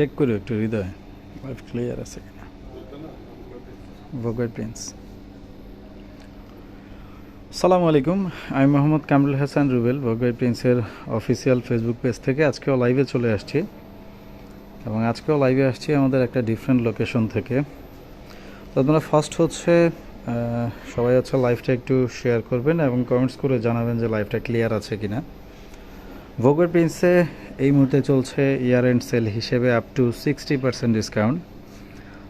Check করো একটু, হৃদয়। Clear আছে কিনা? ভোগের প্রিন্স সালামু আলাইকুম, আমি মোহাম্মদ কামরুল হাসান রুবেল ভোগের প্রিন্সের অফিসিয়াল ফেসবুক পেজ থেকে। আজকেও লাইভে চলে আসছি। এবং আজকেও লাইভে আসছি আমাদের একটা ডিফারেন্ট লোকেশন থেকে। তো আপনারা ফার্স্ট হচ্ছে সবাই হচ্ছে লাইভটা একটু শেয়ার করবেন এবং কমেন্টস করে জানাবেন যে লাইভটা ক্লিয়ার আছে কিনা। ভোগের প্রিন্সে এই মুহূর্তে চলছে ইয়ার এন্ড সেল হিসেবে up to sixty percent discount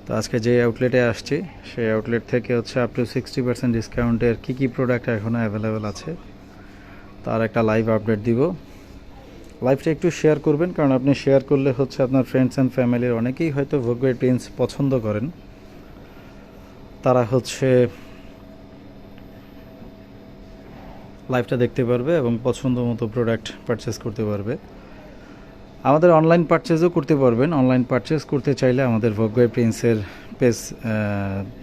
তো আজকে যে আউটলেটে আসছি, সেই আউটলেট থেকে হচ্ছে আপ টু সিক্সটি পার্সেন্ট ডিসকাউন্টের কী কী প্রোডাক্ট এখনও অ্যাভেলেবেল আছে, তার একটা লাইভ আপডেট দিব। লাইভটা একটু শেয়ার করবেন, কারণ আপনি শেয়ার করলে হচ্ছে আপনার ফ্রেন্ডস অ্যান্ড ফ্যামিলির অনেকেই হয়তো ভোগের প্রিন্স পছন্দ করেন। তারা হচ্ছে লাইভটা দেখতে পারবে এবং পছন্দ মতো প্রোডাক্ট পারচেস করতে পারবে। আমাদের অনলাইন পারচেজও করতে পারবেন। অনলাইন পারচেস করতে চাইলে আমাদের ভোগাই প্রিন্সের পেজ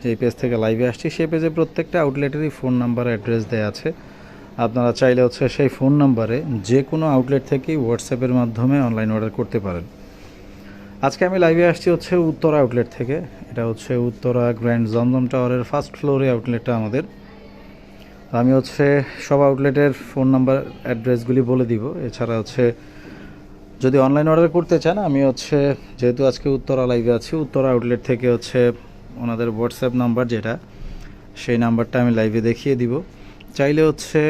যে পেজ থেকে লাইভে আসছি, সেই পেজে প্রত্যেকটা আউটলেটেরই ফোন নাম্বার অ্যাড্রেস দেওয়া আছে। আপনারা চাইলে হচ্ছে সেই ফোন নাম্বারে যে কোনো আউটলেট থেকেই হোয়াটসঅ্যাপের মাধ্যমে অনলাইন অর্ডার করতে পারেন। আজকে আমি লাইভে আসছি হচ্ছে উত্তরা আউটলেট থেকে। এটা হচ্ছে উত্তরা গ্র্যান্ড জমজম টাওয়ারের ফার্স্ট ফ্লোরে আউটলেটটা আমাদের। আমি হচ্ছে সব আউটলেটের ফোন নাম্বার অ্যাড্রেসগুলি বলে দিব। এছাড়া হচ্ছে, যদি অনলাইন অর্ডার করতে চান, আমি হচ্ছে, যেহেতু আজকে উত্তরা লাইভে আছি, উত্তরা আউটলেট থেকে হচ্ছে ওনাদের হোয়াটসঅ্যাপ নাম্বার যেটা, সেই নাম্বারটা আমি লাইভে দেখিয়ে দিব। চাইলে হচ্ছে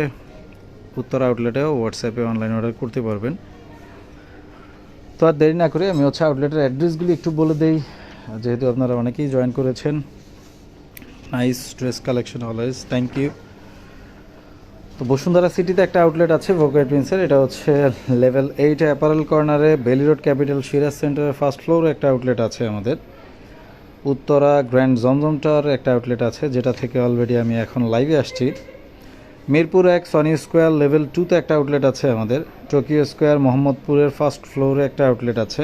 উত্তরা আউটলেটেও হোয়াটসঅ্যাপে অনলাইন অর্ডার করতে পারবেন। তো আর দেরি না করে আমি হচ্ছে আউটলেটের অ্যাড্রেসগুলি একটু বলে দেই। যেহেতু আপনারা অনেকেই জয়েন করেছেন nice dress collection always thank you তো বসুন্ধরা সিটিতে একটা আউটলেট আছে ভোগাই প্রিন্সের এটা হচ্ছে লেভেল এইট অ্যাপারেল কর্নারে বেলি রোড ক্যাপিটাল সিরাজ সেন্টারের ফার্স্ট ফ্লোরে একটা আউটলেট আছে আমাদের। উত্তরা গ্র্যান্ড জমজম টাওয়ার একটা আউটলেট আছে, যেটা থেকে অলরেডি আমি এখন লাইভে আসছি। মিরপুর এক সনি স্কোয়ার লেভেল টুতে একটা আউটলেট আছে আমাদের। টোকিও স্কোয়ার মোহাম্মদপুরের ফার্স্ট ফ্লোরে একটা আউটলেট আছে।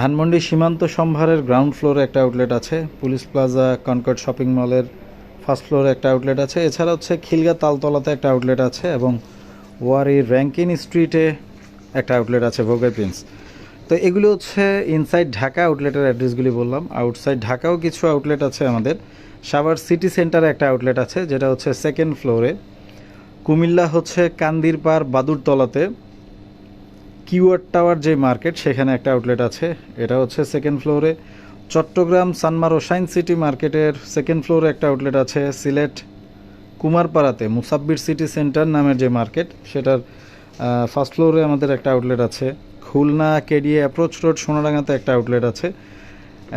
ধানমন্ডি সীমান্ত সম্ভারের গ্রাউন্ড ফ্লোরে একটা আউটলেট আছে। পুলিশ প্লাজা কনকর্ড শপিং মলের ফার্স্ট ফ্লোরে একটা আউটলেট আছে। এছাড়া হচ্ছে খিলগা তালতলাতে একটা আউটলেট আছে এবং ওয়ারি র্যাঙ্কিন স্ট্রিটে একটা আউটলেট আছে ভোগাই প্রিন্স। তো এগুলো হচ্ছে ইনসাইড ঢাকা আউটলেটের অ্যাড্রেসগুলি বললাম। আউটসাইড ঢাকাও কিছু আউটলেট আছে আমাদের। সাভার সিটি সেন্টারে একটা আউটলেট আছে, যেটা হচ্ছে সেকেন্ড ফ্লোরে কুমিল্লা হচ্ছে কান্দির কান্দিরপাড় বাদুরতলাতে। কিওয়ার্ড টাওয়ার যে মার্কেট, সেখানে একটা আউটলেট আছে। এটা হচ্ছে সেকেন্ড ফ্লোরে চট্টগ্রাম সানমারো সাইন সিটি মার্কেটের সেকেন্ড ফ্লোরে একটা আউটলেট আছে সিলেট কুমারপাড়াতে, মুসাব্বির সিটি সেন্টার নামের যে মার্কেট, সেটার ফার্স্ট ফ্লোরে আমাদের একটা আউটলেট আছে। খুলনা কেডিএ অ্যাপ্রোচ রোড সোনাডাঙ্গাতে একটা আউটলেট আছে।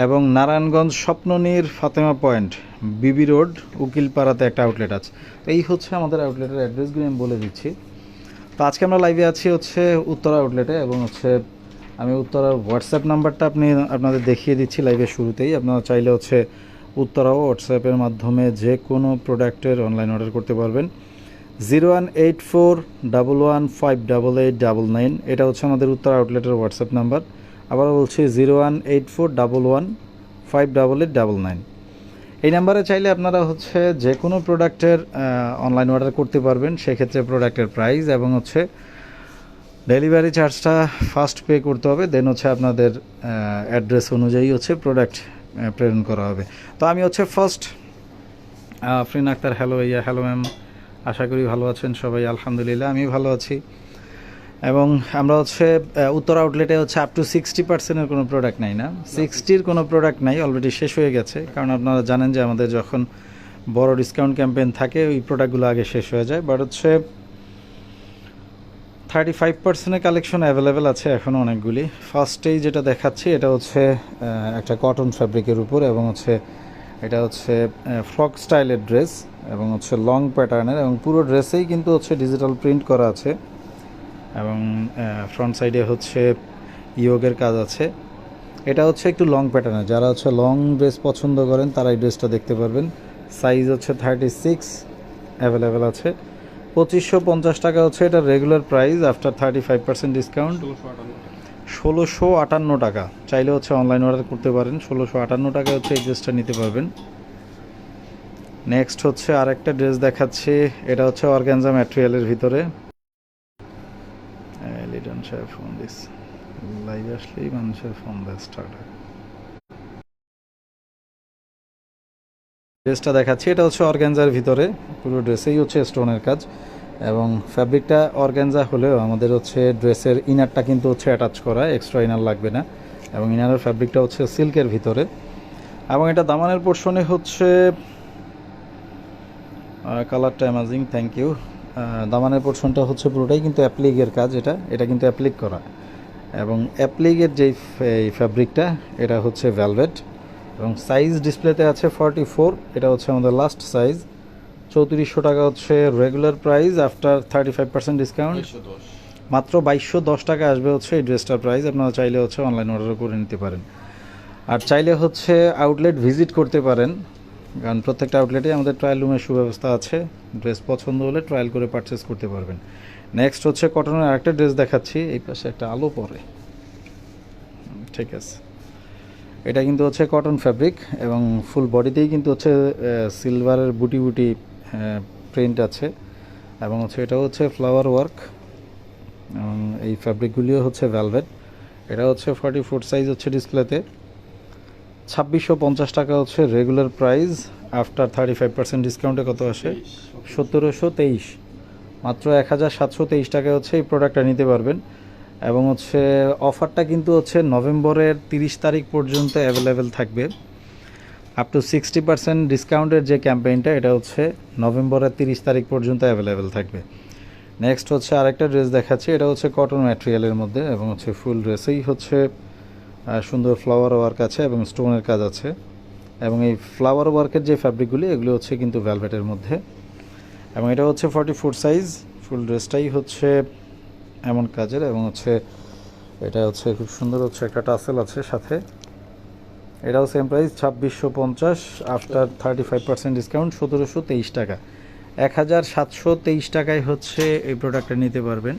এবং Narayanganj Swapnanir Fatema point, BB road, উকিলপাড়াতে একটা আউটলেট আছে। তো এই হচ্ছে আমাদের আউটলেটের অ্যাড্রেসগুলি আমি বলে দিচ্ছি। তো আজকে আমরা লাইভে আছি হচ্ছে উত্তরা আউটলেটে এবং হচ্ছে আমি উত্তরার হোয়াটসঅ্যাপ নাম্বারটা আপনি আপনাদের দেখিয়ে দিচ্ছি লাইভের শুরুতেই। আপনারা চাইলে হচ্ছে উত্তরাও হোয়াটসঅ্যাপের মাধ্যমে যে কোনো প্রোডাক্টের অনলাইন অর্ডার করতে পারবেন। Zero one eight four double one five double eight double nine এটা হচ্ছে আমাদের উত্তর আউটলেটের হোয়াটসঅ্যাপ নাম্বার। আবারও বলছি zero one eight four double one five double eight double nine এই নাম্বারে চাইলে আপনারা হচ্ছে যে কোনো প্রোডাক্টের অনলাইন অর্ডার করতে পারবেন। সেক্ষেত্রে প্রোডাক্টের প্রাইস এবং হচ্ছে ডেলিভারি চার্জটা ফার্স্ট পে করতে হবে দেন হচ্ছে আপনাদের অ্যাড্রেস অনুযায়ী হচ্ছে প্রোডাক্ট প্রেরণ করা হবে। তো আমি হচ্ছে first Afrin Akhter hello yeah hello ma'am আশা করি ভালো আছেন সবাই, আলহামদুলিল্লাহ আমি ভালো আছি। এবং আমরা হচ্ছে উত্তর আউটলেটে হচ্ছে আপ টু সিক্সটি পার্সেন্টের কোনো প্রোডাক্ট নাই না। সিক্সটির কোনো প্রোডাক্ট নাই অলরেডি শেষ হয়ে গেছে। কারণ আপনারা জানেন যে আমাদের যখন বড় ডিসকাউন্ট ক্যাম্পেইন থাকে, ওই প্রোডাক্টগুলো আগে শেষ হয়ে যায়। বাট হচ্ছে থার্টি ফাইভ পার্সেন্টের কালেকশন অ্যাভেলেবেল আছে এখনও অনেকগুলি। ফার্স্টেই যেটা দেখাচ্ছি, এটা হচ্ছে একটা কটন ফ্যাব্রিকের উপর এবং হচ্ছে, এটা হচ্ছে ফ্রক স্টাইলের ড্রেস এবং হচ্ছে লং প্যাটার্নের এবং পুরো ড্রেসেই কিন্তু হচ্ছে ডিজিটাল প্রিন্ট করা আছে এবং ফ্রন্ট সাইডে হচ্ছে ইয়োগের কাজ আছে। এটা হচ্ছে একটু লং প্যাটার্নের যারা হচ্ছে লং ড্রেস পছন্দ করেন, তারা এই ড্রেসটা দেখতে পারবেন। সাইজ হচ্ছে থার্টি সিক্স অ্যাভেলেবেল আছে। পঁচিশশো পঞ্চাশ টাকা হচ্ছে এটা regular price after thirty five percent discount ষোলোশো আটান্ন টাকা। চাইলে হচ্ছে অনলাইন অর্ডার করতে পারেন। ষোলোশো আটান্ন টাকা হচ্ছে এই ড্রেসটা নিতে পারবেন। নেক্সট হচ্ছে আরেকটা ড্রেস দেখাচ্ছি। এটা হচ্ছে অর্গ্যানজা ম্যাটেরিয়ালের ভিতরে। Liton share phone this live আসলেই মানুষের ফোন দেয় স্টার্ট ড্রেসটা দেখাচ্ছি। এটা হচ্ছে অর্গ্যানজার ভিতরে, পুরো ড্রেসেই হচ্ছে স্টোনের কাজ। এবং ফ্যাব্রিকটা অর্গ্যানজা হলেও আমাদের হচ্ছে ড্রেসের ইনারটা কিন্তু হচ্ছে অ্যাটাচ করা এক্সট্রা ইনার লাগবে না। এবং ইনারের ফ্যাব্রিকটা হচ্ছে সিল্কের ভিতরে। এবং এটা দামানের পোর্শনে হচ্ছে কালারটা অ্যামাজিং থ্যাংক ইউ দামানের পোর্শনটা হচ্ছে পুরোটাই কিন্তু অ্যাপ্লিকের কাজ এটা এটা কিন্তু অ্যাপ্লিক করা। এবং অ্যাপ্লিকের যেই ফ্যাব্রিকটা এটা হচ্ছে ভ্যালভেট এবং সাইজ ডিসপ্লেতে আছে ফর্টি ফোর এটা হচ্ছে আমাদের লাস্ট সাইজ চৌত্রিশশো টাকা হচ্ছে regular price after thirty five percent discount মাত্র বাইশশো দশ টাকা আসবে হচ্ছে এই ড্রেসটার প্রাইস আপনারা চাইলে হচ্ছে অনলাইন অর্ডার করে নিতে পারেন। আর চাইলে হচ্ছে আউটলেট ভিজিট করতে পারেন কারণ প্রত্যেকটা আউটলেটে আমাদের ট্রায়াল রুমের সুব্যবস্থা আছে। ড্রেস পছন্দ হলে ট্রায়াল করে পারচেস করতে পারবেন। নেক্সট হচ্ছে কটনের আরেকটা ড্রেস দেখাচ্ছি এই পাশে একটা আলো পরে। ঠিক আছে। এটা কিন্তু হচ্ছে কটন ফ্যাব্রিক এবং ফুল বডিতেই কিন্তু হচ্ছে সিলভারের বুটি বুটি প্রিন্ট আছে। এবং হচ্ছে এটা হচ্ছে ফ্লাওয়ার ওয়ার্ক এবং এই ফ্যাব্রিকগুলিও হচ্ছে ভ্যালভেট এটা হচ্ছে ফর্টি ফোর সাইজ হচ্ছে ডিসপ্লেতে ছাব্বিশশো পঞ্চাশ টাকা হচ্ছে regular price after thirty five percent ডিসকাউন্টে কত আসে? সতেরোশো তেইশ। মাত্র এক হাজার সাতশো তেইশ টাকায় হচ্ছে এই প্রোডাক্টটা নিতে পারবেন। এবং হচ্ছে অফারটা কিন্তু হচ্ছে নভেম্বরের তিরিশ তারিখ পর্যন্ত অ্যাভেলেবেল থাকবে। আপ টু সিক্সটি পার্সেন্ট ডিসকাউন্টের যে ক্যাম্পেইনটা এটা হচ্ছে নভেম্বরের তিরিশ তারিখ পর্যন্ত অ্যাভেলেবেল থাকবে। নেক্সট হচ্ছে আরেকটা ড্রেস দেখাচ্ছি, এটা হচ্ছে কটন ম্যাটেরিয়ালের মধ্যে এবং হচ্ছে ফুল ড্রেসেই হচ্ছে সুন্দর ফ্লাওয়ার ওয়ার্ক আছে এবং স্টোনের কাজ আছে। এবং এই ফ্লাওয়ার ওয়ার্কের যে ফ্যাব্রিকগুলি এগুলো হচ্ছে কিন্তু ভ্যালভেটের মধ্যে। এবং এটা হচ্ছে ফর্টি ফোর সাইজ ফুল ড্রেসটাই হচ্ছে এমন কাজের এবং হচ্ছে এটা হচ্ছে খুব সুন্দর হচ্ছে একটা টাসেল আছে সাথে। এটাও সেম প্রাইস ছাব্বিশশো পঞ্চাশ after thirty five percent discount সতেরোশো তেইশ টাকা। এক হাজার সাতশো তেইশ টাকায় হচ্ছে এই প্রোডাক্টটা নিতে পারবেন।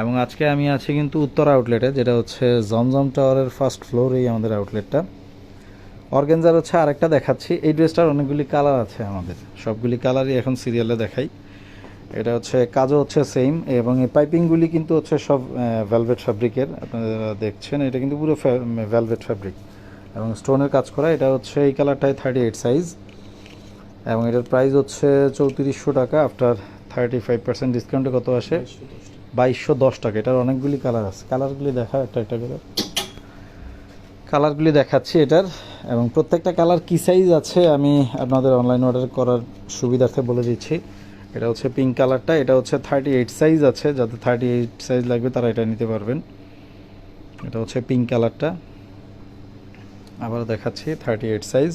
এবং আজকে আমি আছি কিন্তু উত্তর আউটলেটে যেটা হচ্ছে জমজম টাওয়ারের ফার্স্ট ফ্লোরেই আমাদের আউটলেটটা অর্গেনজার হচ্ছে আরেকটা দেখাচ্ছি। এই ড্রেসটার অনেকগুলি কালার আছে আমাদের। সবগুলি কালারই এখন সিরিয়ালে দেখাই। এটা হচ্ছে কাজও হচ্ছে সেম এবং এই পাইপিংগুলি কিন্তু হচ্ছে সব ভেলভেট ফ্যাব্রিকের আপনারা দেখছেন, এটা কিন্তু পুরো ভেলভেট ফ্যাব্রিক এবং স্টোনের কাজ করা, এটা হচ্ছে এই কালারটাই থার্টি এইট সাইজ এবং এটার প্রাইস হচ্ছে চৌত্রিশশো টাকা আফটার থার্টি ফাইভ পার্সেন্ট ডিসকাউন্টে কত আসে? বাইশশো দশ টাকা। এটার অনেকগুলি কালার আছে। কালারগুলি দেখা, একটা একটা করে। কালারগুলি দেখাচ্ছি এটার। এবং প্রত্যেকটা কালার কী সাইজ আছে, আমি আপনাদের অনলাইন অর্ডার করার সুবিধার্থে বলে দিচ্ছি। এটা হচ্ছে পিঙ্ক কালারটা এটা হচ্ছে থার্টি এইট সাইজ আছে, যাতে থার্টি এইট সাইজ লাগবে তারা এটা নিতে পারবেন। এটা হচ্ছে পিঙ্ক কালারটা আবার দেখাচ্ছি thirty eight size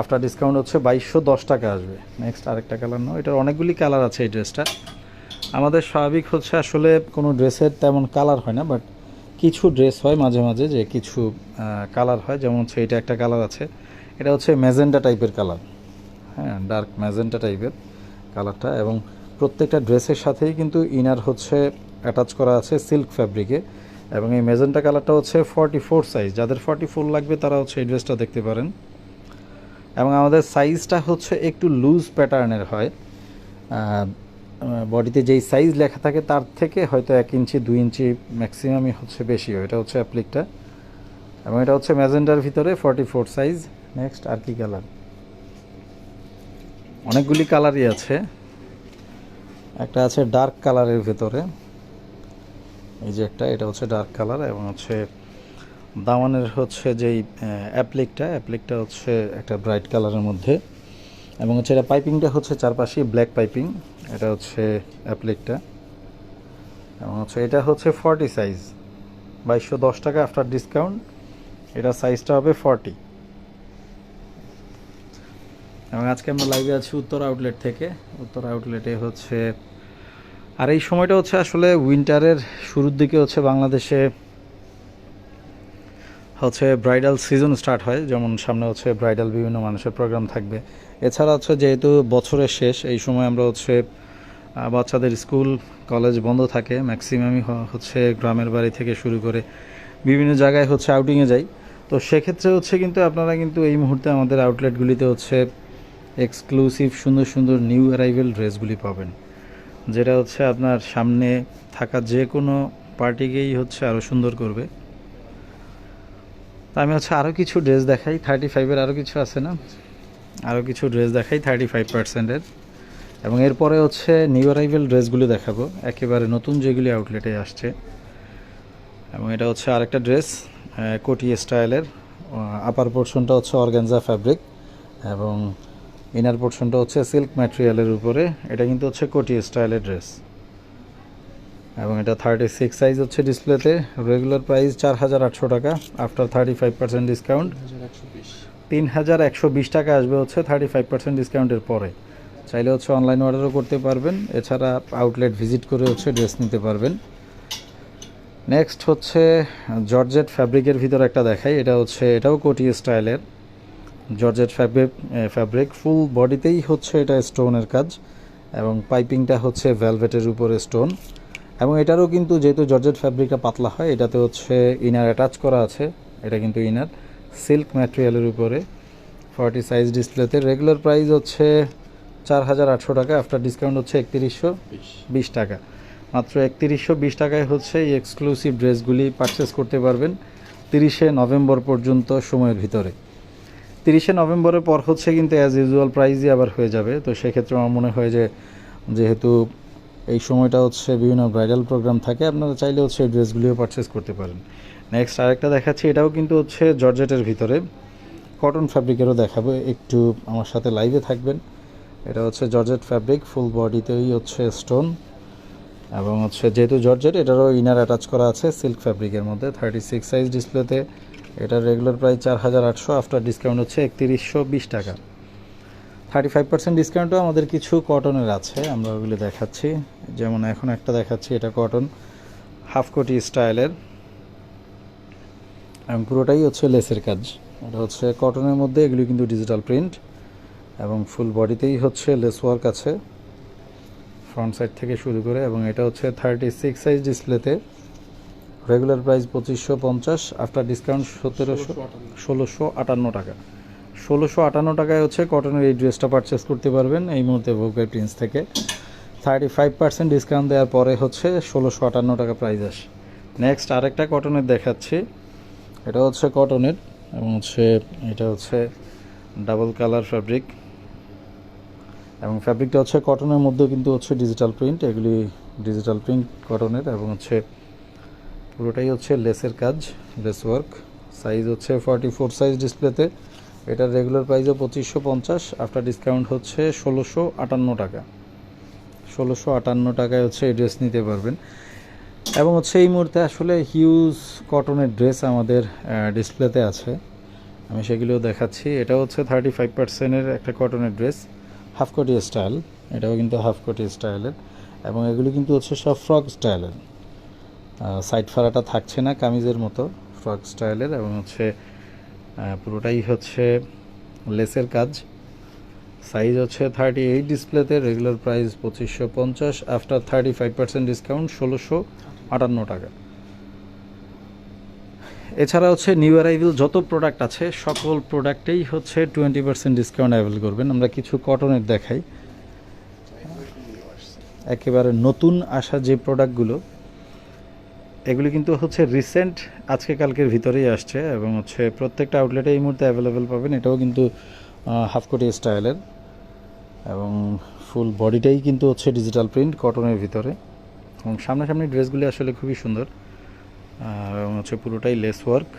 after discount হচ্ছে বাইশশো দশ টাকা আসবে। নেক্সট আরেকটা কালার নাও। এটার অনেকগুলি কালার আছে এই ড্রেসটা আমাদের স্বাভাবিক হচ্ছে আসলে কোনো ড্রেসের তেমন কালার হয় না বাট কিছু ড্রেস হয় মাঝে মাঝে যে কিছু কালার হয়। যেমন হচ্ছে এটা একটা কালার আছে। এটা হচ্ছে ম্যাজেন্ডা টাইপের কালার হ্যাঁ ডার্ক ম্যাজেন্ডা টাইপের কালারটা এবং প্রত্যেকটা ড্রেসের সাথেই কিন্তু ইনার হচ্ছে অ্যাটাচ করা আছে সিল্ক ফ্যাব্রিকে এবং এই মেজেন্টা কালারটা হচ্ছে ফর্টি ফোর সাইজ। যাদের ফর্টি ফোর লাগবে তারা হচ্ছে এই ড্রেসটা দেখতে পারেন। এবং আমাদের সাইজটা হচ্ছে একটু লুজ প্যাটার্নের হয়। বডিতে যেই সাইজ লেখা থাকে তার থেকে হয়তো এক ইঞ্চি, দুই ইঞ্চি ম্যাক্সিমামই হচ্ছে বেশি হয়। এটা হচ্ছে অ্যাপ্লিকটা। এবং এটা হচ্ছে ম্যাজেন্টার ভিতরে ফর্টি ফোর সাইজ। নেক্সট, আর কি কালার? অনেকগুলি কালারই আছে। একটা আছে ডার্ক কালারের ভেতরে। এই যে একটা, এটা হচ্ছে ডার্ক কালার এবং হচ্ছে দামানের হচ্ছে যেই অ্যাপ্লিকটা অ্যাপ্লিকটা হচ্ছে একটা ব্রাইট কালারের মধ্যে। এবং হচ্ছে এটা পাইপিংটা হচ্ছে চারপাশে ব্ল্যাক পাইপিং, এটা হচ্ছে অ্যাপ্লিকটা। এবং হচ্ছে এটা হচ্ছে ফর্টি সাইজ, বাইশশো দশ টাকা আফটার ডিসকাউন্ট, এটা সাইজটা হবে ফর্টি। এবং আজকে আমরা লাইভে আছি উত্তর আউটলেট থেকে। উত্তর আউটলেটে হচ্ছে, আর এই সময়টা হচ্ছে আসলে উইন্টারের শুরুর দিকে হচ্ছে বাংলাদেশে হচ্ছে ব্রাইডাল সিজন স্টার্ট হয়। যেমন সামনে হচ্ছে ব্রাইডাল বিভিন্ন মানুষের প্রোগ্রাম থাকবে। এছাড়া হচ্ছে যেহেতু বছরের শেষ, এই সময় আমরা হচ্ছে বাচ্চাদের স্কুল কলেজ বন্ধ থাকে। ম্যাক্সিমামই হচ্ছে গ্রামের বাড়ি থেকে শুরু করে বিভিন্ন জায়গায় হচ্ছে আউটিংয়ে যাই। তো সেক্ষেত্রে হচ্ছে কিন্তু আপনারা কিন্তু এই মুহূর্তে আমাদের আউটলেটগুলিতে হচ্ছে এক্সক্লুসিভ সুন্দর সুন্দর নিউ অ্যারাইভেল ড্রেসগুলি পাবেন। যেটা হচ্ছে আপনার সামনে থাকা যে কোনো পার্টিকেই হচ্ছে আরও সুন্দর করবে। তা আমি হচ্ছে আরও কিছু ড্রেস দেখাই থার্টি ফাইভের আরও কিছু আছে না? আরও কিছু ড্রেস দেখাই থার্টি ফাইভ পার্সেন্টের এবং এরপরে হচ্ছে নিউ অ্যারাইভেল ড্রেসগুলি দেখাবো। একেবারে নতুন যেগুলি আউটলেটে আসছে। এবং এটা হচ্ছে আরেকটা ড্রেস কোটি স্টাইলের আপার পোর্শনটা হচ্ছে অর্গ্যানজা ফ্যাব্রিক এবং ইনার পোর্শনটা হচ্ছে সিল্ক ম্যাটেরিয়ালের উপরে। এটা কিন্তু হচ্ছে কোটি স্টাইলের ড্রেস। এবং এটা থার্টি সিক্স সাইজ হচ্ছে ডিসপ্লেতে। রেগুলার প্রাইস চার হাজার আটশো টাকা। After thirty five percent discount তিন হাজার একশো বিশ টাকা আসবে হচ্ছে থার্টি ফাইভ পার্সেন্ট ডিসকাউন্টের পরে। চাইলে হচ্ছে অনলাইন অর্ডারও করতে পারবেন। এছাড়া আউটলেট ভিজিট করে হচ্ছে ড্রেস নিতে পারবেন। নেক্সট হচ্ছে জর্জেট ফ্যাব্রিকের ভিতর একটা দেখাই। এটা হচ্ছে এটাও কোটি স্টাইলের। জর্জেট ফ্যাব্রিক ফ্যাব্রিক ফুল বডিতেই হচ্ছে এটা স্টোনের কাজ এবং পাইপিংটা হচ্ছে ভেলভেটের উপরে স্টোন এবং এটারও কিন্তু যেহেতু জর্জেট ফ্যাব্রিকটা পাতলা হয় এটাতে হচ্ছে ইনার অ্যাটাচ করা আছে এটা কিন্তু ইনার সিল্ক ম্যাটেরিয়ালের উপরে ফর্টি সাইজ ডিসপ্লেতে রেগুলার প্রাইস হচ্ছে চার হাজার আটশো টাকা আফটার ডিসকাউন্ট হচ্ছে একত্রিশশো বিশ। টাকা। মাত্র একত্রিশশো বিশ টাকায় হচ্ছে এই এক্সক্লুসিভ ড্রেসগুলি পারচেস করতে পারবেন তিরিশে নভেম্বর পর্যন্ত সময়ের ভিতরে। তিরিশে নভেম্বরের পর হচ্ছে কিন্তু অ্যাজ ইউজুয়াল প্রাইজই আবার হয়ে যাবে। তো সেক্ষেত্রে আমার মনে হয় যে, যেহেতু এই সময়টা হচ্ছে বিভিন্ন ব্রাইডাল প্রোগ্রাম থাকে, আপনারা চাইলে হচ্ছে এই ড্রেসগুলিও পারচেস করতে পারেন। নেক্সট আরেকটা দেখাচ্ছি, এটাও কিন্তু হচ্ছে জর্জেটের ভিতরে। কটন ফ্যাব্রিকেরও দেখাবো, একটু আমার সাথে লাইভে থাকবেন। এটা হচ্ছে জর্জেট ফ্যাব্রিক ফুল বডিতেই হচ্ছে স্টোন এবং হচ্ছে যেহেতু জর্জেট, এটারও ইনার অ্যাটাচ করা আছে সিল্ক ফ্যাব্রিকের মধ্যে থার্টি সিক্স সাইজ ডিসপ্লেতে এটার রেগুলার প্রাইস চার হাজার আটশো আফটার ডিসকাউন্ট হচ্ছে একত্রিশশো বিশ টাকা। থার্টি ফাইভ পার্সেন্ট ডিসকাউন্টও আমাদের কিছু কটনের আছে, আমরা ওগুলো দেখাচ্ছি। যেমন এখন একটা দেখাচ্ছি, এটা কটন হাফ কোটি স্টাইলের এবং পুরোটাই হচ্ছে লেসের কাজ। এটা হচ্ছে কটনের মধ্যে, এগুলি কিন্তু ডিজিটাল প্রিন্ট এবং ফুল বডিতেই হচ্ছে লেস ওয়ার্ক আছে ফ্রন্ট সাইড থেকে শুরু করে, এবং এটা হচ্ছে থার্টি সিক্স সাইজ ডিসপ্লেতে রেগুলার প্রাইস পঁচিশশো পঞ্চাশ আফটার ডিসকাউন্ট সতেরোশো, ষোলোশো আটান্ন টাকা। ষোলোশো আটান্ন টাকায় হচ্ছে কটনের এই ড্রেসটা পারচেস করতে পারবেন এই মুহূর্তে ভোগের প্রিন্স থেকে। থার্টি ফাইভ পার্সেন্ট ডিসকাউন্ট দেওয়ার পরে হচ্ছে ষোলোশো আটান্ন টাকা প্রাইস আসে। নেক্সট আরেকটা কটনের দেখাচ্ছি। এটা হচ্ছে কটনের এবং হচ্ছে এটা হচ্ছে ডাবল কালার ফ্যাব্রিক এবং ফ্যাব্রিকটা হচ্ছে কটনের মধ্যে কিন্তু হচ্ছে ডিজিটাল প্রিন্ট এগুলি ডিজিটাল প্রিন্ট কটনের এবং হচ্ছে পুরোটাই হচ্ছে লেসের কাজ, লেস ওয়ার্ক। সাইজ হচ্ছে ফর্টি ফোর সাইজ ডিসপ্লেতে। এটার রেগুলার প্রাইসও পঁচিশশো পঞ্চাশ, আফটার ডিসকাউন্ট হচ্ছে ষোলোশো আটান্ন টাকা। ষোলোশো আটান্ন টাকায় হচ্ছে এই ড্রেস নিতে পারবেন। এবং হচ্ছে এই মুহূর্তে আসলে হিউজ কটনের ড্রেস আমাদের ডিসপ্লেতে আছে। আমি সেগুলোও দেখাচ্ছি। এটা হচ্ছে থার্টি ফাইভ পার্সেন্টের একটা কটনের ড্রেস, হাফ কোটি স্টাইল। এটাও কিন্তু হাফ কোটি স্টাইলের। এবং এগুলি কিন্তু হচ্ছে সব ফ্রক স্টাইলের। সাইড ফাড়াটা থাকছে না কামিজের মতো ফ্রক স্টাইলের এবং হচ্ছে পুরোটাই হচ্ছে লেসের কাজ। সাইজ হচ্ছে থার্টি এইট ডিসপ্লেতে রেগুলার প্রাইস পঁচিশশো পঞ্চাশ after thirty five percent discount ষোলোশো আটান্ন টাকা। এছাড়া হচ্ছে নিউ অ্যারাইভেল যত প্রোডাক্ট আছে, সকল প্রোডাক্টেই হচ্ছে টোয়েন্টি পার্সেন্ট ডিসকাউন্ট অ্যাভেল করবেন। আমরা কিছু কটনের দেখাই। একেবারে নতুন আসা যে প্রোডাক্টগুলো এগুলি কিন্তু হচ্ছে রিসেন্ট আজকে কালকের ভিতরেই আসছে এবং হচ্ছে প্রত্যেকটা আউটলেটে এই মুহূর্তে অ্যাভেলেবেল পাবেন। এটাও কিন্তু হাফ কোটি স্টাইলের এবং ফুল বডিটাই কিন্তু হচ্ছে ডিজিটাল প্রিন্ট কটনের ভিতরে। এবং সামনাসামনি ড্রেসগুলি আসলে খুবই সুন্দর। এবং হচ্ছে পুরোটাই লেস ওয়ার্ক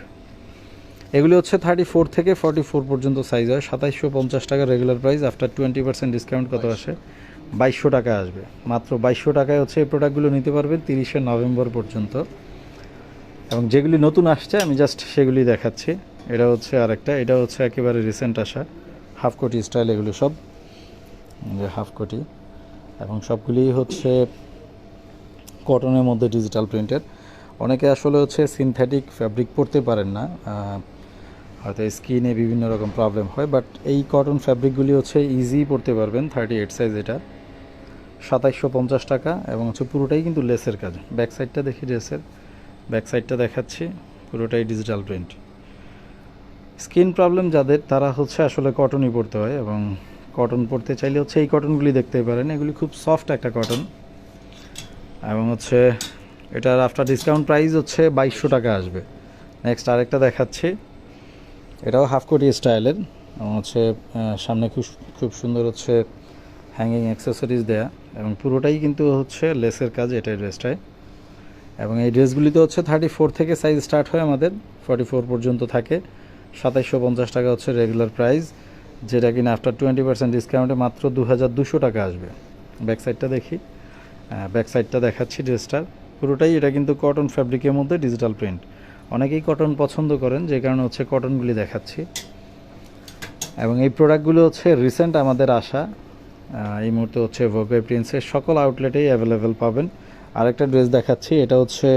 এগুলি হচ্ছে থার্টি ফোর থেকে ফর্টি ফোর পর্যন্ত সাইজ হয়। সাতাইশশো পঞ্চাশ টাকা regular price after twenty percent discount কত আসে? বাইশশো টাকা আসবে। মাত্র বাইশশো টাকায় হচ্ছে এই প্রোডাক্টগুলো নিতে পারবেন তিরিশে নভেম্বর পর্যন্ত। এবং যেগুলি নতুন আসছে, আমি জাস্ট সেগুলি দেখাচ্ছি। এটা হচ্ছে আরেকটা, এটা হচ্ছে একেবারে রিসেন্ট আসা। হাফ কোটি স্টাইল এগুলো সব। যে হাফ কোটি। এবং সবগুলি হচ্ছে কটনের মধ্যে ডিজিটাল প্রিন্টের অনেকে আসলে হচ্ছে সিনথেটিক ফ্যাব্রিক পরতে পারেন না। হয়তো স্কিনে বিভিন্ন রকম প্রবলেম হয় বাট এই কটন ফ্যাব্রিকগুলি হচ্ছে ইজি পরতে পারবেন থার্টি এইট সাইজ এটা। সাতাইশশো পঞ্চাশ টাকা এবং হচ্ছে পুরোটাই কিন্তু লেসের কাজ। ব্যাক সাইডটা দেখি ড্রেসের ব্যাক সাইডটা দেখাচ্ছি, পুরোটাই ডিজিটাল প্রিন্ট স্কিন প্রবলেম যাদের, তারা হচ্ছে আসলে কটনই পরতে হয় এবং কটন পরতে চাইলে হচ্ছে এই কটনগুলি দেখতে পারেন। এগুলি খুব সফট একটা কটন এবং হচ্ছে এটার আফটার ডিসকাউন্ট প্রাইস হচ্ছে বাইশশো টাকা আসবে। নেক্সট আরেকটা দেখাচ্ছি। এটাও হাফ কোটি স্টাইলের এবং হচ্ছে সামনে খুব খুব সুন্দর হচ্ছে হ্যাঙ্গিং অ্যাক্সেসরিজ দেয়া। এবং পুরোটাই কিন্তু হচ্ছে লেসের কাজ এটা ড্রেসটায় এবং এই ড্রেসগুলিতে হচ্ছে থার্টি ফোর থেকে সাইজ স্টার্ট হয় আমাদের ফর্টি ফোর পর্যন্ত থাকে। সাতাইশশো পঞ্চাশ টাকা হচ্ছে রেগুলার প্রাইস যেটা কিনা আফটার টোয়েন্টি পার্সেন্ট ডিসকাউন্টে মাত্র দু হাজার দুশো টাকা আসবে। ব্যাক সাইডটা দেখি। ব্যাক সাইডটা দেখাচ্ছি ড্রেসটার পুরোটাই এটা কিন্তু কটন ফ্যাব্রিকের মধ্যে ডিজিটাল প্রিন্ট অনেকেই কটন পছন্দ করেন, যে কারণে হচ্ছে কটনগুলি দেখাচ্ছি। এবং এই প্রোডাক্টগুলো হচ্ছে রিসেন্ট আমাদের আসা। এই মুহূর্তে হচ্ছে ভোগে প্রিন্সের সকল আউটলেটেই অ্যাভেলেবেল পাবেন। আরেকটা ড্রেস দেখাচ্ছি, এটা হচ্ছে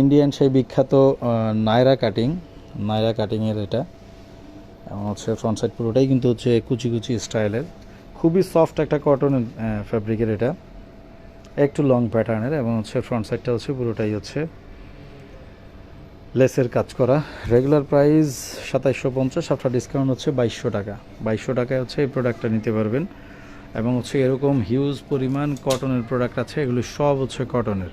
ইন্ডিয়ান সেই বিখ্যাত নায়রা কাটিং নায়রা কাটিংয়ের এটা। এবং হচ্ছে ফ্রন্ট সাইড পুরোটাই কিন্তু হচ্ছে কুচি কুচি স্টাইলের খুবই সফট একটা কটনের ফ্যাব্রিকের এটা। একটু লং প্যাটার্নের এবং হচ্ছে ফ্রন্ট সাইডটা হচ্ছে পুরোটাই হচ্ছে লেসের কাজ করা। রেগুলার প্রাইস সাতাইশশো পঞ্চাশ আফটার ডিসকাউন্ট হচ্ছে বাইশশো টাকা। বাইশশো টাকায় হচ্ছে এই প্রোডাক্টটা নিতে পারবেন। এবং হচ্ছে এরকম হিউজ পরিমাণ কটনের প্রোডাক্ট আছে, এগুলো সব হচ্ছে কটনের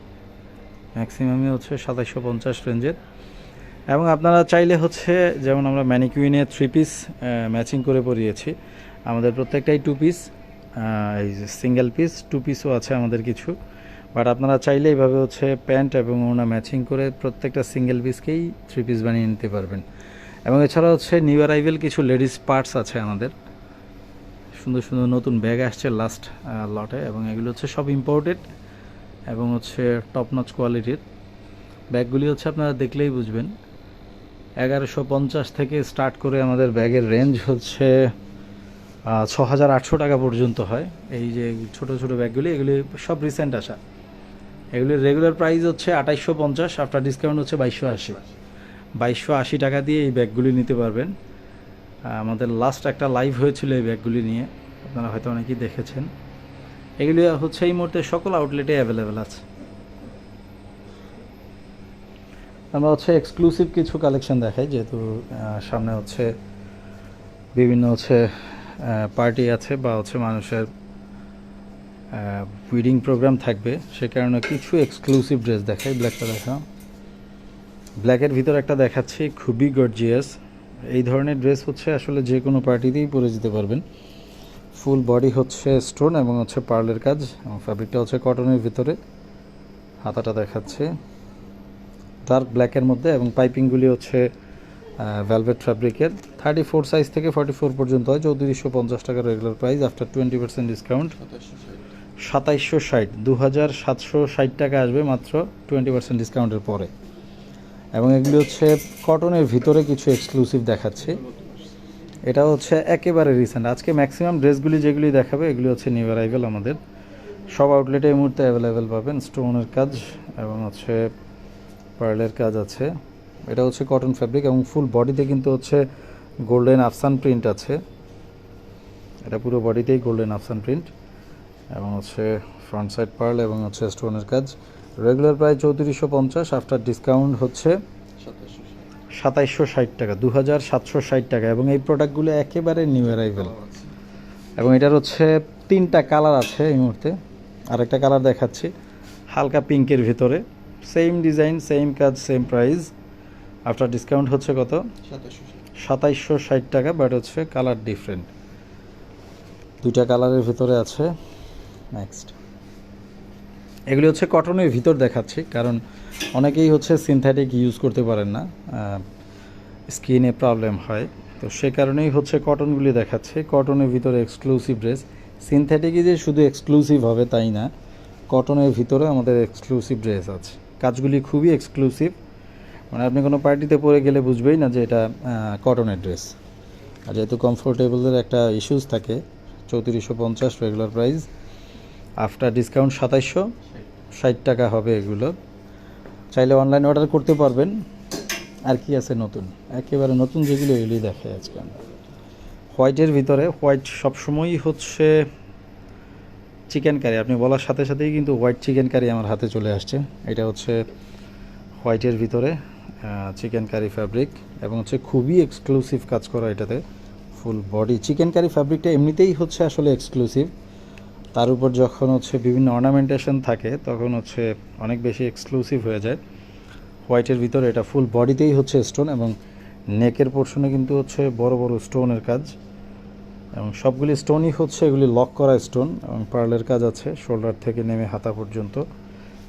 ম্যাক্সিমামই হচ্ছে সাতাইশশো পঞ্চাশ রেঞ্জের এবং আপনারা চাইলে হচ্ছে, যেমন আমরা ম্যানিকুইনে থ্রি পিস ম্যাচিং করে পরিয়েছি। আমাদের প্রত্যেকটাই টু পিস এই সিঙ্গেল পিস টু পিসও আছে আমাদের কিছু। বাট আপনারা চাইলে এইভাবে হচ্ছে প্যান্ট এবং ওনা ম্যাচিং করে প্রত্যেকটা সিঙ্গেল পিসকেই থ্রি পিস বানিয়ে নিতে পারবেন। এবং এছাড়া হচ্ছে নিউ অ্যারাইভেল কিছু লেডিস পার্টস আছে আমাদের। সুন্দর সুন্দর নতুন ব্যাগ আসছে লাস্ট লটে এবং এগুলো হচ্ছে সব ইম্পোর্টেড এবং হচ্ছে টপ নচ কোয়ালিটির ব্যাগগুলি হচ্ছে আপনারা দেখলেই বুঝবেন। এগারোশো পঞ্চাশ থেকে স্টার্ট করে আমাদের ব্যাগের রেঞ্জ হচ্ছে ছ হাজার আটশো টাকা পর্যন্ত হয়। এই যে ছোট ছোট ব্যাগগুলি এগুলি সব রিসেন্ট আসা। এগুলির রেগুলার প্রাইস হচ্ছে আঠাইশশো পঞ্চাশ আফটার ডিসকাউন্ট হচ্ছে বাইশশো আশি। বাইশশো আশি টাকা দিয়ে এই ব্যাগগুলি নিতে পারবেন। আমাদের লাস্ট একটা লাইভ হয়েছিল এই ব্যাগগুলি নিয়ে। আপনারা হয়তো অনেকেই দেখেছেন। এগুলি হচ্ছে এই মুহূর্তে সকল আউটলেটে অ্যাভেলেবেল আছে। আমরা হচ্ছে এক্সক্লুসিভ কিছু কালেকশন দেখাই, যেহেতু সামনে হচ্ছে বিভিন্ন হচ্ছে পার্টি আছে বা হচ্ছে মানুষের উইডিং প্রোগ্রাম থাকবে। সে কারণে কিছু এক্সক্লুসিভ ড্রেস দেখাই ব্ল্যাকটা দেখা ব্ল্যাকের ভিতর একটা দেখাচ্ছি, খুবই গর্জিয়াস এই ধরনের ড্রেস হচ্ছে আসলে যে কোনো পার্টিতেই পরে যেতে পারবেন। ফুল বডি হচ্ছে স্টোন এবং হচ্ছে পার্লের কাজ। এবং ফ্যাব্রিকটা হচ্ছে কটনের ভিতরে। হাতাটা দেখাচ্ছে। ডার্ক ব্ল্যাকের মধ্যে এবং পাইপিংগুলি হচ্ছে ভেলভেট ফ্যাব্রিকের থার্টি ফোর সাইজ থেকে ফর্টি ফোর পর্যন্ত হয়। চৌত্রিশশো পঞ্চাশ টাকা regular price after twenty percent discount সাতাইশশো ষাট। দু হাজার সাতশো ষাট টাকা আসবে মাত্র টোয়েন্টি পার্সেন্ট ডিসকাউন্টের পরে। এবং এগুলি হচ্ছে কটনের ভিতরে কিছু এক্সক্লুসিভ দেখাচ্ছে। এটা হচ্ছে একেবারে রিসেন্ট আজকে ম্যাক্সিমাম ড্রেসগুলি যেগুলি দেখাবে, এগুলি হচ্ছে নিউ অ্যারাইভেল আমাদের। সব আউটলেটে এই মুহূর্তে অ্যাভেলেবেল পাবেন। স্টোনের কাজ এবং হচ্ছে পার্লের কাজ আছে। এটা হচ্ছে কটন ফ্যাব্রিক এবং ফুল বডিতে কিন্তু হচ্ছে গোল্ডেন আফসান প্রিন্ট আছে। এটা পুরো বডিতেই গোল্ডেন আফসান প্রিন্ট এবং হচ্ছে ফ্রন্ট সাইড পার্ল এবং হচ্ছে স্টোনের কাজ। রেগুলার প্রায় চৌত্রিশশো পঞ্চাশ আফটার ডিসকাউন্ট হচ্ছে সাতাইশশো ষাট টাকা দু হাজার সাতশো ষাট টাকা এবং এই প্রোডাক্টগুলো একেবারে নিউ অ্যারাইভেল এবং এটার হচ্ছে তিনটা কালার আছে এই মুহূর্তে। আরেকটা কালার দেখাচ্ছি হালকা পিঙ্কের ভিতরে। সেম ডিজাইন সেম কাজ সেম প্রাইস আফটার ডিসকাউন্ট হচ্ছে কত? সাতাইশশো ষাট। টাকা বাট হচ্ছে কালার ডিফারেন্ট দুইটা কালারের ভিতরে আছে। নেক্সট এগুলি হচ্ছে কটনের ভিতর দেখাচ্ছি, কারণ অনেকেই হচ্ছে সিনথেটিক ইউজ করতে পারেন না স্কিনে প্রবলেম হয়। তো সে কারণেই হচ্ছে কটনগুলি দেখাচ্ছে। কটনের ভিতরে এক্সক্লুসিভ ড্রেস সিনথেটিকই যে শুধু এক্সক্লুসিভ হবে তাই না, কটনের ভিতরে আমাদের এক্সক্লুসিভ ড্রেস আছে। কাজগুলি খুবই এক্সক্লুসিভ মানে আপনি কোনো পার্টিতে পরে গেলে বুঝবেই না যে এটা কটনের ড্রেস আর যেহেতু কমফোর্টেবলের একটা ইস্যুস থাকে, চৌত্রিশশো পঞ্চাশ রেগুলার প্রাইস আফটার ডিসকাউন্ট সাতাইশশো। ষাট টাকা হবে এগুলো। চাইলে অনলাইন অর্ডার করতে পারবেন। আর কি আছে নতুন? একেবারে নতুন যেগুলো এগুলি দেখে আজকে আমরা। হোয়াইটের ভিতরে হোয়াইট সবসময়ই হচ্ছে চিকেন কারি আপনি বলার সাথে সাথেই কিন্তু হোয়াইট চিকেন কারি আমার হাতে চলে আসছে। এটা হচ্ছে হোয়াইটের ভিতরে চিকেন কারি ফ্যাব্রিক এবং হচ্ছে খুবই এক্সক্লুসিভ কাজ করা এটাতে ফুল বডি চিকেন কারি ফ্যাব্রিকটা এমনিতেই হচ্ছে আসলে এক্সক্লুসিভ তার উপর যখন হচ্ছে বিভিন্ন অর্নামেন্টেশন থাকে, তখন হচ্ছে অনেক বেশি এক্সক্লুসিভ হয়ে যায়। হোয়াইটের ভিতরে এটা ফুল বডিতেই হচ্ছে স্টোন এবং নেকের পোর্শনে কিন্তু হচ্ছে বড় বড় স্টোনের কাজ। এবং সবগুলি স্টোনই হচ্ছে এগুলি লক করা স্টোন এবং পার্লের কাজ আছে শোল্ডার থেকে নেমে হাতা পর্যন্ত।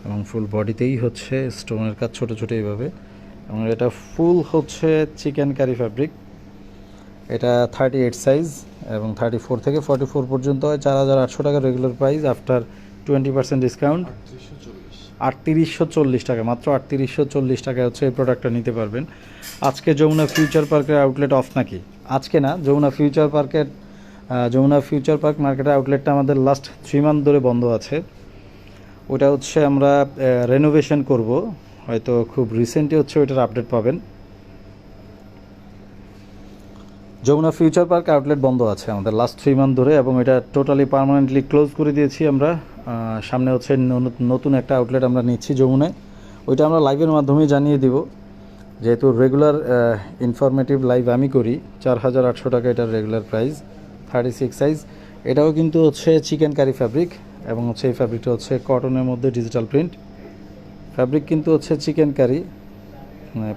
এবং ফুল বডিতেই হচ্ছে স্টোনের কাজ ছোট ছোট এইভাবে। এবং এটা ফুল হচ্ছে চিকেন কারি ফ্যাব্রিক এটা থার্টি এইট সাইজ এবং থার্টি ফোর থেকে ফর্টি ফোর পর্যন্ত হয়। চার হাজার আটশো টাকা regular price after twenty percent discount আটত্রিশশো চল্লিশ টাকা, মাত্র আটত্রিশশো চল্লিশ টাকায় হচ্ছে এই প্রোডাক্টটা নিতে পারবেন। আজকে যমুনা ফিউচার পার্কের আউটলেট অফ নাকি? আজকে না, যমুনা ফিউচার পার্কের যমুনা ফিউচার পার্ক মার্কেটের আউটলেটটা আমাদের লাস্ট থ্রি মান্থ ধরে বন্ধ আছে। ওটা হচ্ছে আমরা রেনোভেশন করব। হয়তো খুব রিসেন্টলি হচ্ছে ওইটার আপডেট পাবেন। যমুনা ফিউচার পার্ক আউটলেট বন্ধ আছে আমাদের লাস্ট থ্রি মান্থ ধরে এবং এটা টোটালি পার্মানেন্টলি ক্লোজ করে দিয়েছি আমরা। সামনে হচ্ছে নতুন একটা আউটলেট আমরা নিচ্ছি যমুনায়। ওইটা আমরা লাইভের মাধ্যমে জানিয়ে দিব। যেহেতু রেগুলার ইনফরমেটিভ লাইভ আমি করি, চার হাজার আটশো টাকা এটার regular price thirty six size এটাও কিন্তু হচ্ছে চিকেন কারি ফ্যাব্রিক এবং হচ্ছে এই ফ্যাব্রিকটা হচ্ছে কটনের মধ্যে ডিজিটাল প্রিন্ট ফ্যাব্রিক কিন্তু হচ্ছে চিকেন কারি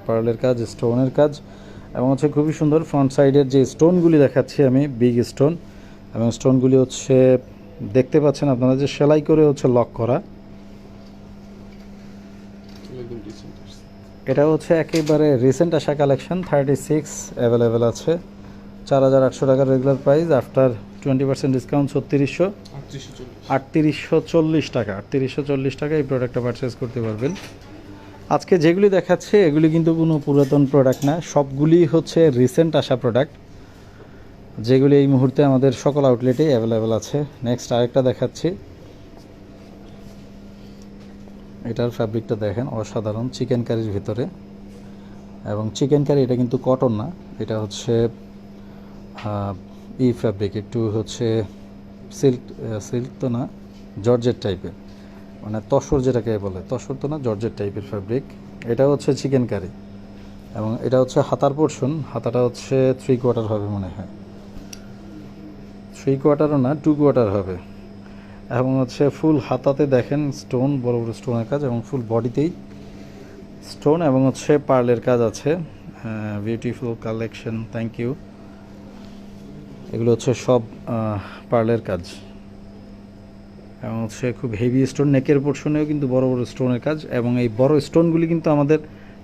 পার্লের কাজ স্টোনের কাজ। এবং হচ্ছে খুবই সুন্দর ফ্রন্ট সাইডের যে স্টোনগুলি দেখাচ্ছি আমি বিগ স্টোন এবং স্টোনগুলি হচ্ছে দেখতে পাচ্ছেন আপনারা যে সেলাই করে হচ্ছে লক করা। এটা হচ্ছে একেবারে রিসেন্ট আসা কালেকশন থার্টি সিক্স অ্যাভেলেবেল আছে। চার হাজার আটশো টাকার regular price after twenty percent discount ছত্রিশশো। আটত্রিশশো চল্লিশ। টাকা আটত্রিশশো চল্লিশ টাকা এই প্রোডাক্টটা পারচেস করতে পারবেন। আজকে যেগুলি দেখাচ্ছে, এগুলি কিন্তু কোনো পুরাতন প্রোডাক্ট না। সবগুলি হচ্ছে রিসেন্ট আসা প্রোডাক্ট যেগুলি এই মুহূর্তে আমাদের সকল আউটলেটেই অ্যাভেলেবেল আছে। নেক্সট আরেকটা দেখাচ্ছি। এটার ফ্যাব্রিকটা দেখেন, অসাধারণ চিকেন কারির ভিতরে। এবং চিকেন কারি এটা কিন্তু কটন না, এটা হচ্ছে ই ফ্যাব্রিক একটু হচ্ছে সিল্ক সিল্ক তো না জর্জেট টাইপের মানে তসর যেটাকে বলে, তসর তো না, জর্জেট টাইপের ফ্যাব্রিক এটা হচ্ছে চিকেন কারি এবং এটা হচ্ছে হাতার পোর্শন হাতাটা হচ্ছে থ্রি কোয়ার্টার হবে মনে হয়। থ্রি কোয়ার্টারও না টু কোয়ার্টার হবে। এবং হচ্ছে ফুল হাতাতে দেখেন স্টোন বড় বড় স্টোনের কাজ এবং ফুল বডিতেই স্টোন এবং হচ্ছে পার্লের কাজ আছে। বিউটিফুল কালেকশন থ্যাংক ইউ এগুলো হচ্ছে সব পার্লের কাজ। এবং হচ্ছে খুব হেভি স্টোন নেকের পোর্শনেও কিন্তু বড় বড় স্টোনের কাজ এবং এই বড় স্টোনগুলি কিন্তু আমাদের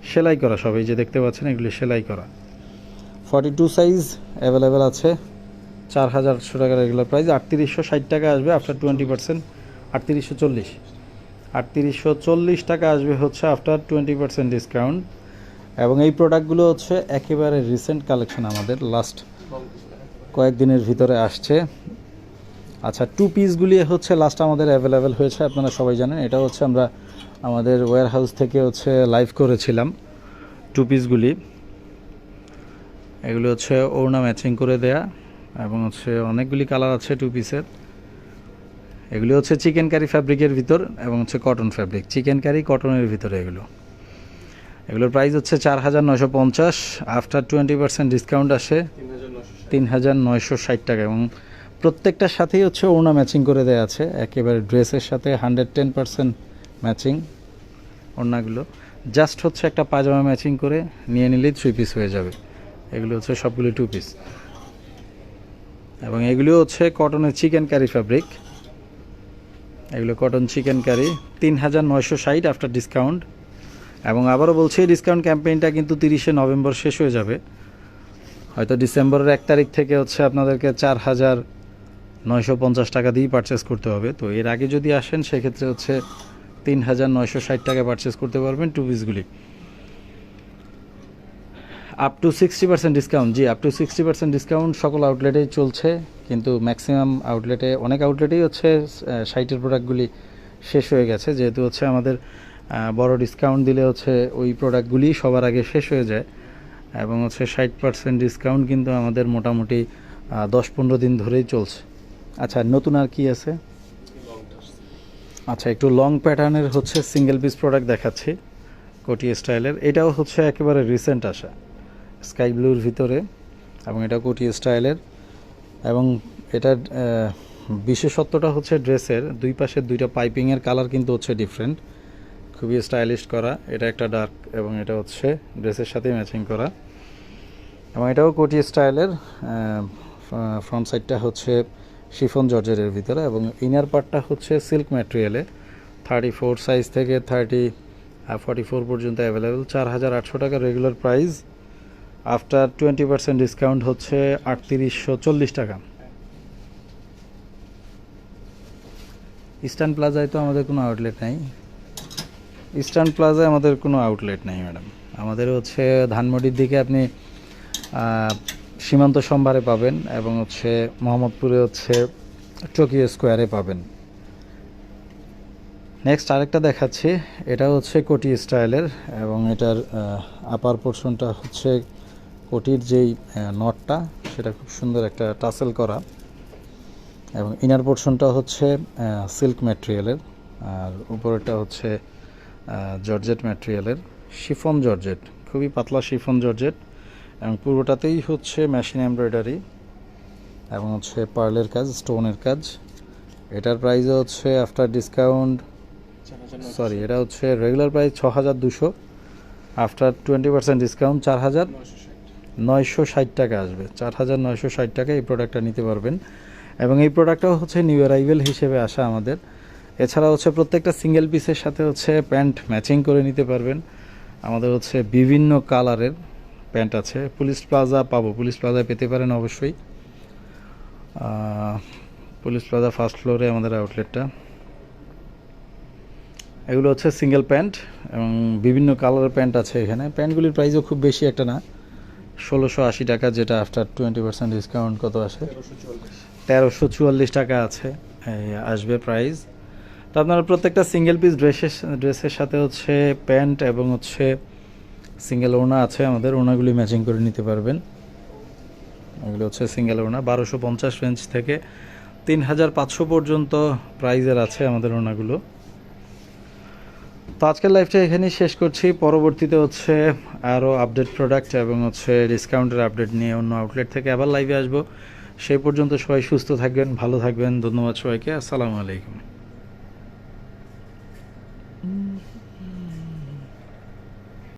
সেলাই করা সব, এই যে দেখতে পাচ্ছেন এগুলি সেলাই করা। ফর্টি টু সাইজ অ্যাভেলেবেল আছে, চার হাজার আটশো টাকা রেগুলার প্রাইস আটত্রিশশো ষাট টাকা আসবে আফটার টোয়েন্টি পার্সেন্ট আটত্রিশশো চল্লিশ। আটত্রিশশো চল্লিশ টাকা আসবে হচ্ছে আফটার টোয়েন্টি পার্সেন্ট ডিসকাউন্ট এবং এই প্রোডাক্টগুলো হচ্ছে একেবারে রিসেন্ট কালেকশন আমাদের লাস্ট কয়েকদিনের ভিতরে আসছে। আচ্ছা টু পিসগুলি হচ্ছে লাস্ট আমাদের অ্যাভেলেবেল হয়েছে আপনারা সবাই জানেন। এটা হচ্ছে আমরা আমাদের ওয়্যার হাউস থেকে হচ্ছে লাইভ করেছিলাম টু পিসগুলি এগুলি হচ্ছে ওড়না ম্যাচিং করে দেয়া এবং হচ্ছে অনেকগুলি কালার আছে টু পিসের এগুলি হচ্ছে চিকেন কারি ফ্যাব্রিকের ভিতর এবং হচ্ছে কটন ফ্যাব্রিক চিকেন কারি কটনের ভিতরে এগুলো। এগুলোর প্রাইস হচ্ছে চার হাজার নশো পঞ্চাশ। আফটার টোয়েন্টি পার্সেন্ট ডিসকাউন্ট আসে তিন হাজার নশো তিন হাজার নয়শো ষাট টাকা এবং প্রত্যেকটার সাথেই হচ্ছে ওড়না ম্যাচিং করে দেওয়া আছে। একেবারে ড্রেসের সাথে হান্ড্রেড টেন পার্সেন্ট ম্যাচিং ওড়নাগুলো। জাস্ট হচ্ছে একটা পাজামা ম্যাচিং করে নিয়ে নিলেই থ্রি পিস হয়ে যাবে। এগুলো হচ্ছে সবগুলো টু পিস এবং এগুলো হচ্ছে কটনের চিকেন কারি ফ্যাব্রিক এগুলো কটন চিকেন কারি তিন হাজার নয়শো ষাট আফটার ডিসকাউন্ট এবং আবারও বলছি ডিসকাউন্ট ক্যাম্পেইনটা কিন্তু তিরিশে নভেম্বর শেষ হয়ে যাবে। হয়তো ডিসেম্বরের এক তারিখ থেকে হচ্ছে আপনাদেরকে চার হাজার নয়শো পঞ্চাশ টাকা দিয়েই পারচেস করতে হবে। তো এর আগে যদি আসেন, সেক্ষেত্রে হচ্ছে তিন হাজার নয়শো ষাট টাকা পারচেস করতে পারবেন two পিসগুলি up to sixty percent discount G up to sixty percent discount সকল আউটলেটেই চলছে, কিন্তু ম্যাক্সিমাম আউটলেটে অনেক আউটলেটেই হচ্ছে সাইটের প্রোডাক্টগুলি শেষ হয়ে গেছে। যেহেতু হচ্ছে আমাদের বড় ডিসকাউন্ট দিলে হচ্ছে ওই প্রোডাক্টগুলি সবার আগে শেষ হয়ে যায়। এবং হচ্ছে ষাট পার্সেন্ট ডিসকাউন্ট কিন্তু আমাদের মোটামুটি দশ পনেরো দিন ধরেই চলছে। আচ্ছা নতুন আর কি আছে? আচ্ছা একটু লং প্যাটার্নের হচ্ছে সিঙ্গেল পিস প্রোডাক্ট দেখাচ্ছি, কোটি স্টাইলের। এটাও হচ্ছে একেবারে রিসেন্ট আসা স্কাই ব্লুর ভিতরে, এবং এটা কোটি স্টাইলের। এবং এটার বিশেষত্বটা হচ্ছে ড্রেসের, দুই পাশের দুইটা পাইপিংয়ের কালার কিন্তু হচ্ছে ডিফারেন্ট খুবই স্টাইলিশ করা, এটা একটা ডার্ক এবং এটা হচ্ছে ড্রেসের সাথে ম্যাচিং করা। এবং এটাও কোটি স্টাইলের ফ্রন্ট সাইডটা হচ্ছে শিফন জর্জের ভিতরে এবং ইনার পার্টটা হচ্ছে সিল্ক ম্যাটেরিয়ালে। থার্টি ফোর সাইজ থেকে থার্টি ফর্টি ফোর পর্যন্ত অ্যাভেলেবেল চার হাজার আটশো টাকা regular price after twenty percent discount হচ্ছে আটত্রিশশো চল্লিশ টাকা। ইস্টার্ন প্লাজায় তো আমাদের কোনো আউটলেট নাই। ইস্টার্ন প্লাজায় আমাদের কোনো আউটলেট নেই ম্যাডাম আমাদের হচ্ছে ধানমন্ডির দিকে আপনি সীমান্ত সম্ভারে পাবেন এবং হচ্ছে মোহাম্মদপুরে হচ্ছে টোকিও স্কোয়ারে পাবেন। নেক্সট আরেকটা দেখাচ্ছি। এটা হচ্ছে কোটি স্টাইলের এবং এটার আপার পোর্শনটা হচ্ছে কোটির যেই নটটা সেটা খুব সুন্দর একটা টাসেল করা। এবং ইনার পোর্শনটা হচ্ছে সিল্ক ম্যাটেরিয়ালের আর উপরেরটা হচ্ছে জর্জেট ম্যাটেরিয়ালের শিফন জর্জেট খুবই পাতলা শিফন জর্জেট এবং পুরোটাতেই হচ্ছে মেশিন এমব্রয়ডারি এবং হচ্ছে পার্লের কাজ স্টোনের কাজ। এটার প্রাইস হচ্ছে আফটার ডিসকাউন্ট সরি এটা হচ্ছে রেগুলার প্রাইস ছ হাজার দুশো আফটার টোয়েন্টি পার্সেন্ট ডিসকাউন্ট চার হাজার নয়শো ষাট টাকা আসবে। চার হাজার নয়শো ষাট টাকা এই প্রোডাক্টটা নিতে পারবেন। এবং এই প্রোডাক্টটাও হচ্ছে নিউ অ্যারাইভেল হিসেবে আসা আমাদের। এছাড়া হচ্ছে প্রত্যেকটা সিঙ্গেল পিসের সাথে হচ্ছে প্যান্ট ম্যাচিং করে নিতে পারবেন। আমাদের হচ্ছে বিভিন্ন কালারের প্যান্ট আছে। পুলিশ প্লাজা পাবো। পুলিশ প্লাজায় পেতে পারেন অবশ্যই। পুলিশ প্লাজা ফার্স্ট ফ্লোরে আমাদের আউটলেটটা এগুলো হচ্ছে সিঙ্গেল প্যান্ট এবং বিভিন্ন কালারের প্যান্ট আছে এখানে। প্যান্টগুলির প্রাইসও খুব বেশি একটা না। ষোলোশো আশি টাকা যেটা আফটার টোয়েন্টি পার্সেন্ট ডিসকাউন্ট কত আসে? তেরোশো চুয়াল্লিশ টাকা আছে। আসবে প্রাইস তো আপনারা প্রত্যেকটা সিঙ্গেল পিস ড্রেসের ড্রেসের সাথে হচ্ছে প্যান্ট এবং হচ্ছে সিঙ্গেল ওনা আছে, আমাদের ওড়নাগুলি ম্যাচিং করে নিতে পারবেন। এগুলো হচ্ছে সিঙ্গেল ওনা বারোশো পঞ্চাশ রেঞ্জ থেকে তিন হাজার পাঁচশো পর্যন্ত প্রাইজের আছে আমাদের ওনাগুলো তো আজকের লাইফটা এখানেই শেষ করছি। পরবর্তীতে হচ্ছে আরও আপডেট প্রোডাক্ট এবং হচ্ছে ডিসকাউন্টের আপডেট নিয়ে অন্য আউটলেট থেকে আবার লাইভে আসব। সেই পর্যন্ত সবাই সুস্থ থাকবেন, ভালো থাকবেন। ধন্যবাদ সবাইকে। আসসালামু আলাইকুম।